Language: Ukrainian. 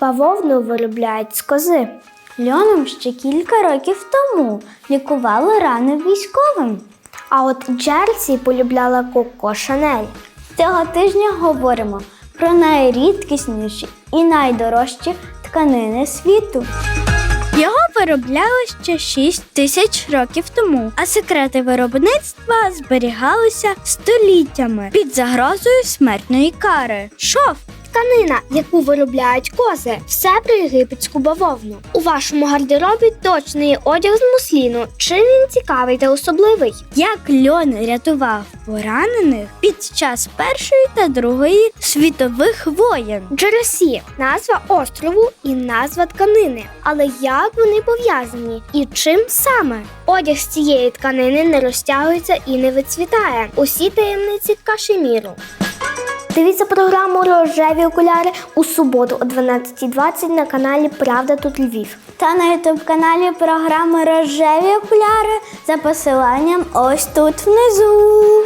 Бавовну виробляють з кози. Льоном ще кілька років тому лікували рани військовим. А от Джерсі полюбляла Коко Шанель. Цього тижня говоримо про найрідкісніші і найдорожчі тканини світу. Його виробляли ще 6 тисяч років тому, а секрети виробництва зберігалися століттями під загрозою смертної кари. Шов Тканина, яку виробляють кози, все про єгипетську бавовну. У вашому гардеробі точно є одяг з мусліну. Чим він цікавий та особливий? як льон рятував поранених під час Першої та Другої світових воєн. Джересі назва острову і назва тканини. Але як вони пов'язані і чим саме? Одяг з цієї тканини не розтягується і не вицвітає. Усі таємниці кашеміру. Дивіться програму Рожеві окуляри у суботу о 12.20 на каналі Правда тут Львів. Та на ютуб каналі програми Рожеві окуляри за посиланням ось тут внизу.